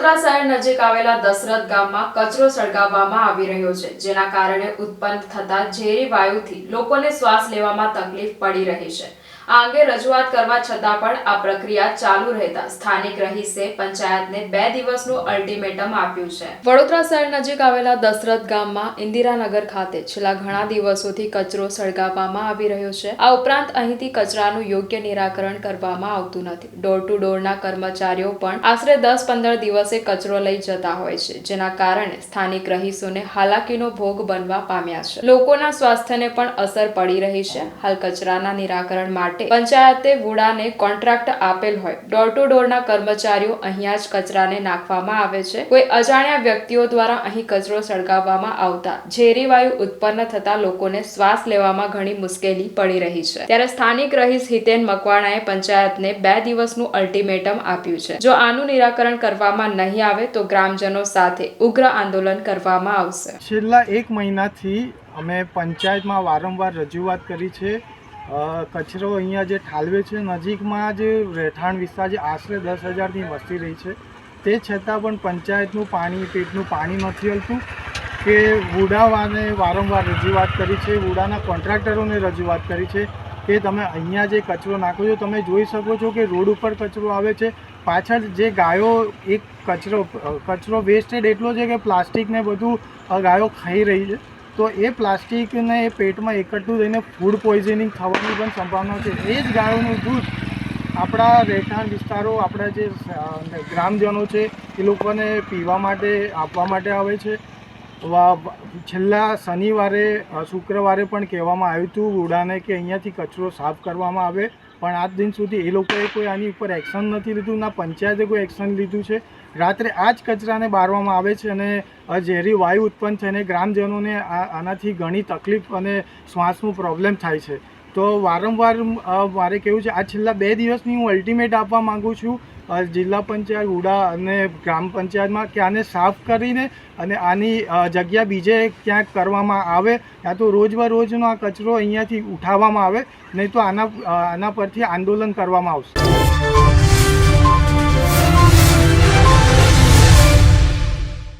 વડોદરા શહેર નજીક આવેલા દશરથ ગામમાં કચરો સળગાવવામાં આવી રહ્યો છે, જેના કારણે ઉત્પન્ન થતા ઝેરી વાયુથી લોકોને શ્વાસ લેવામાં તકલીફ પડી રહી છે. આ અંગે રજૂઆત કરવા છતાં પણ આ પ્રક્રિયા ચાલુ રહેતા સ્થાનિક રહીશે પંચાયતને બે દિવસનું અલ્ટિમેટમ આપ્યું છે. વડોદરા શહેર નજીક આવેલા દશરથ ગામમાં ઇન્દિરાનગર ખાતે છેલ્લા ઘણા દિવસોથી કચરો સળગાવવામાં આવી રહ્યો છે. આ ઉપરાંત અહીંથી કચરાનું યોગ્ય નિરાકરણ કરવામાં આવતું નથી. ડોર ટુ ડોરના કર્મચારીઓ પણ આશરે દસ પંદર દિવસે કચરો લઈ જતા હોય છે, જેના કારણે સ્થાનિક રહીશોને હાલાકીનો ભોગ બનવા પામ્યા છે. લોકોના સ્વાસ્થ્યને પણ અસર પડી રહી છે. હાલ કચરાના નિરાકરણ માટે પંચાયતે વુડાને કોન્ટ્રાક્ટ આપેલ હોય. ડોર ટુ ડોરના કર્મચારીઓ અહીંયા જ કચરાને નાખવામાં આવે છે. કોઈ અજાણ્યા વ્યક્તિઓ દ્વારા અહીં કચરો સળગાવવામાં આવતા ઝેરી વાયુ ઉત્પન્ન થતા લોકોને શ્વાસ લેવામાં ઘણી મુશ્કેલી પડી રહી છે. ત્યારે સ્થાનિક રહીશ હિતેન મકવાણાએ પંચાયતને બે દિવસનું અલ્ટિમેટમ આપ્યું છે. જો આનું નિરાકરણ કરવામાં નહીં આવે તો ગ્રામજનો સાથે ઉગ્ર આંદોલન કરવામાં આવશે. છેલ્લા એક મહિનાથી અમે પંચાયતમાં વારંવાર રજૂઆત કરી છે કચરો અહીંયા જે ઠાલવે છે, નજીકમાં જે રહેઠાણ વિસ્તાર જે આશરે દસ હજારની વસ્તી રહી છે. તે છતાં પણ પંચાયતનું પાણી, પેટનું પાણી નથી હલતું કે વુડાવાને વારંવાર રજૂઆત કરી છે વુડાના કોન્ટ્રાક્ટરોને રજૂઆત કરી છે કે તમે અહીંયા જે કચરો નાખો છો, તમે જોઈ શકો છો કે રોડ ઉપર કચરો આવે છે. પાછળ જે ગાયો, એક કચરો કચરો વેસ્ટેડ એટલો છે કે પ્લાસ્ટિકને બધું ગાયો ખાઈ રહી છે. તો એ પ્લાસ્ટિકને એ પેટમાં એકઠું થઈને ફૂડ પોઈઝનિંગ થવાની પણ સંભાવના છે. એ જ ગાયોનું દૂધ આપણા રહેઠાણ વિસ્તારો, આપણા જે ગ્રામજનો છે, એ લોકોને પીવા માટે, આપવા માટે આવે છે. છેલ્લા શનિવારે શુક્રવારે પણ કહેવામાં આવ્યું હતું ઉડાને કે અહીંયાથી કચરો સાફ કરવામાં આવે, પણ આજ દિન સુધી એ લોકોએ કોઈ આની ઉપર એક્શન નથી લીધું, ના પંચાયતે કોઈ એક્શન લીધું છે. રાત્રે આ જ કચરાને બારવામાં આવે છે અને ઝેરી વાયુ ઉત્પન્ન થઈને ગ્રામજનોને આનાથી ઘણી તકલીફ અને શ્વાસનું પ્રોબ્લેમ થાય છે. તો વારંવાર મારે કેવું છે, આ છેલ્લા બે દિવસની હું અલ્ટિમેટ આપવા માગું છું જિલ્લા પંચાયત, ઉડા અને ગ્રામ પંચાયતમાં કે આને સાફ કરીને અને આની જગ્યા બીજે ક્યાંક કરવામાં આવે, યા તો રોજબરોજનો આ કચરો અહીંયાથી ઉઠાવવામાં આવે, નહીં તો આના આના પરથી આંદોલન કરવામાં આવશે.